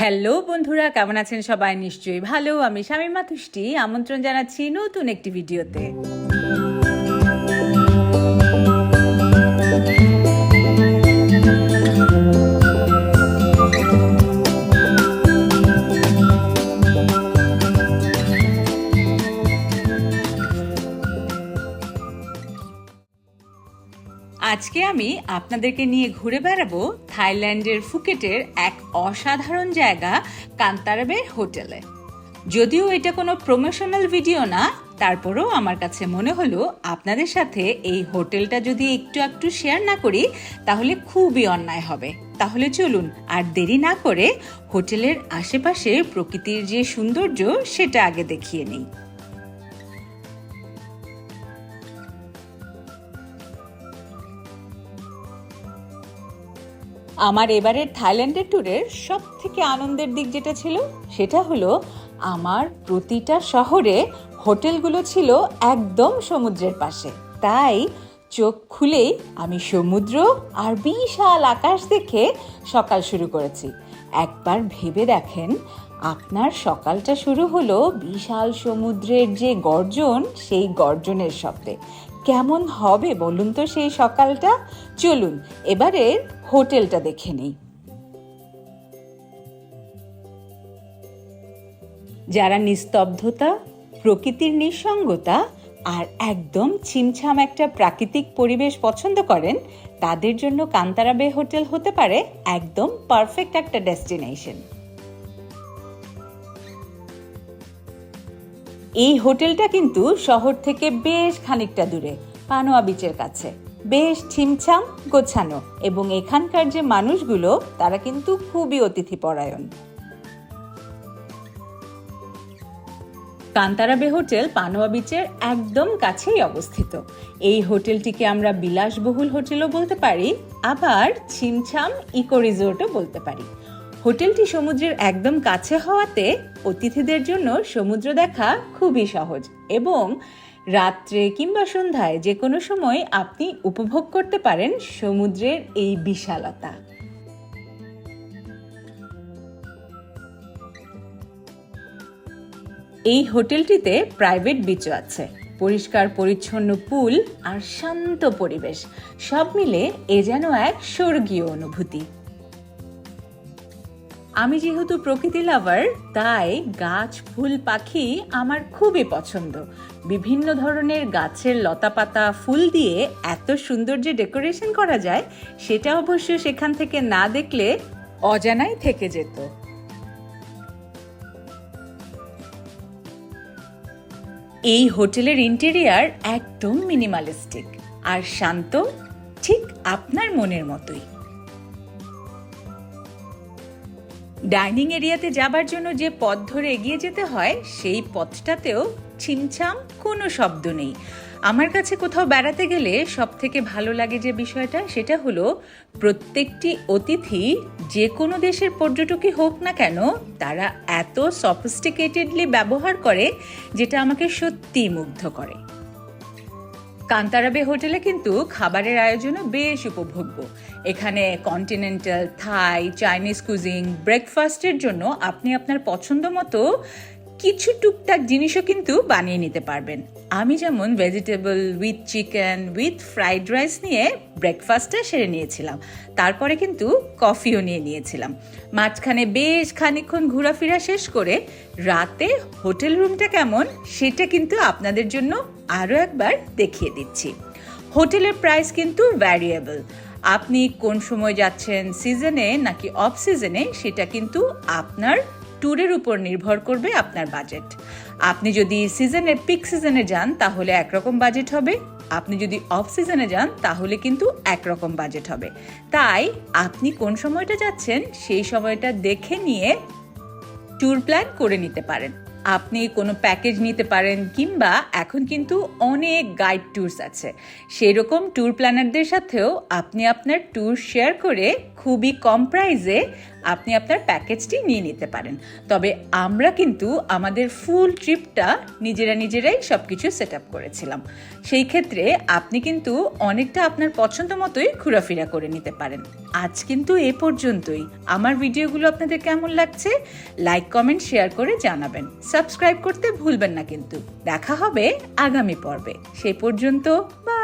Hello বন্ধুরা, কেমন আছেন সবাই? নিশ্চয়ই ভালো। আমি স্বামী মাতুষ্টি আমন্ত্রণ জানাচ্ছি নতুন একটি ভিডিওতে। আজকে আমি আপনাদেরকে নিয়ে ঘুরে বেড়াবো থাইল্যান্ডের ফুকেটের এক অসাধারণ জায়গা কান্তারাবে হোটেলে। যদিও এটা কোনো প্রমোশনাল ভিডিও না, তারপরেও আমার কাছে মনে হলো আপনাদের সাথে এই হোটেলটা যদি একটু একটু শেয়ার না করি, তাহলে খুবই অন্যায় হবে। তাহলে চলুন আর দেরি না করে হোটেলের আশেপাশে প্রকৃতির যে সৌন্দর্য, সেটা আগে দেখিয়ে নিই। আমার এবারের থাইল্যান্ডের ট্যুরের সব থেকে আনন্দের দিক যেটা ছিল, সেটা হলো আমার প্রতিটা শহরে হোটেলগুলো ছিল একদম সমুদ্রের পাশে। তাই চোখ খুলেই আমি সমুদ্র আর বিশাল আকাশ দেখে সকাল শুরু করেছি। একবার ভেবে দেখেন, আপনার সকালটা শুরু হলো বিশাল সমুদ্রের যে গর্জন, সেই গর্জনের শব্দে। কেমন হবে বলুন তো সেই সকালটা? চলুন, এবারে হোটেলটা দেখে নেই। যারা নিস্তব্ধতা, প্রকৃতির নিঃসঙ্গতা আর একদম ছিমছাম একটা প্রাকৃতিক পরিবেশ পছন্দ করেন, তাদের জন্য কান্তারা বে হোটেল হতে পারে একদম পারফেক্ট একটা ডেস্টিনেশন। এই হোটেলটা কিন্তু শহর থেকে বেশ খানিকটা দূরে, পানোয়া বিচের কাছে। বেশ ছিমছাম, গোছানো এবং এখানকার যে মানুষগুলো, তারা কিন্তু খুবই অতিথিপরায়ণ। কান্তারা বে হোটেল পানোয়া বিচের একদম কাছেই অবস্থিত। এই হোটেলটিকে আমরা বিলাসবহুল হোটেলও বলতে পারি, আবার ছিমছাম ইকো রিসোর্টও বলতে পারি। হোটেলটি সমুদ্রের একদম কাছে হওয়াতে অতিথিদের জন্য সমুদ্র দেখা খুবই সহজ এবং রাত্রে কিংবা সন্ধ্যায় যে কোনো সময় আপনি উপভোগ করতে পারেন সমুদ্রের এই বিশালতা। এই হোটেলটিতে প্রাইভেট বিচও আছে। পরিষ্কার, পরিচ্ছন্ন পুল আর শান্ত পরিবেশ। সব মিলে এ যেন এক স্বর্গীয় অনুভূতি। আমি যেহেতু প্রকৃতি লাভার, তাই গাছ, ফুল, পাখি আমার খুবই পছন্দ। বিভিন্ন ধরনের গাছের লতাপাতা, ফুল দিয়ে এত সুন্দর যে ডেকোরেশন করা যায়, সেটা অবশ্য সেখান থেকে না দেখলে অজানাই থেকে যেত। এই হোটেলের ইন্টেরিয়ার একদম মিনিমালিস্টিক, আর শান্ত, ঠিক আপনার মনের মতোই। ডাইনিং এরিয়াতে যাবার জন্য যে পথ ধরে এগিয়ে যেতে হয়, সেই পথটাতেও ছিমছাম কোনো শব্দ নেই। আমার কাছে কোথাও বেড়াতে গেলে সব থেকে ভালো লাগে যে বিষয়টা, সেটা হলো প্রত্যেকটি অতিথি যে কোনো দেশের পর্যটকই হোক না কেন, তারা এত সফিস্টিকেটেডলি ব্যবহার করে, যেটা আমাকে সত্যিই মুগ্ধ করে। কান্তারাবে হোটেলে কিন্তু খাবারের আয়োজনও বেশ উপভোগ্য। এখানে কন্টিনেন্টাল থাই চাইনিজ কুজিং ব্রেকফাস্টের জন্য আপনি আপনার পছন্দ মতো কিছু টুকটাক জিনিসও কিন্তু বানিয়ে নিতে পারবেন। আমি যেমন vegetable with chicken with fried rice নিয়ে ব্রেকফাস্টটা সেরে নিয়েছিলাম। তারপরে কিন্তু কফিও নিয়ে নিয়েছিলাম। মাঝখানে বেশ খানিক্ষণ ঘোরাফেরা শেষ করে রাতে হোটেল রুমটা কেমন সেটা কিন্তু আপনাদের জন্য আরও একবার দেখিয়ে দিচ্ছি। হোটেলের প্রাইস কিন্তু ভ্যারিয়েবল আপনি কোন সময় যাচ্ছেন সিজনে নাকি অফ সিজনে সেটা কিন্তু আপনার ট্যুরের উপর নির্ভর করবে আপনার বাজেট। আপনি যদি সিজনে, পিক সিজনে যান, তাহলে একরকম বাজেট হবে। আপনি যদি অফ সিজনে যান, তাহলে কিন্তু একরকম বাজেট হবে। তাই আপনি কোন সময়টা যাচ্ছেন, সেই সময়টা দেখে নিয়ে ট্যুর প্ল্যান করে নিতে পারেন। আপনি কোনো প্যাকেজ নিতে পারেন, কিংবা এখন কিন্তু অনেক গাইড ট্যুরস আছে। সেই রকম ট্যুর প্ল্যানারদের সাথেও আপনি আপনার ট্যুর শেয়ার করে খুবই কম প্রাইসে আপনি আপনার প্যাকেজটি নিয়ে নিতে পারেন। তবে আমরা কিন্তু আমাদের ফুল ট্রিপটা নিজেরা নিজেরাই সব কিছু সেট আপ করেছিলাম। সেই ক্ষেত্রে আপনি কিন্তু অনেকটা আপনার পছন্দ মতোই ঘোরাফেরা করে নিতে পারেন। আজ কিন্তু এ পর্যন্তই। আমার ভিডিওগুলো আপনাদের কেমন লাগছে? লাইক কমেন্ট শেয়ার করে জানাবেন। সাবস্ক্রাইব করতে ভুলবেন না কিন্তু। দেখা হবে আগামী পর্বে। সেই পর্যন্ত বা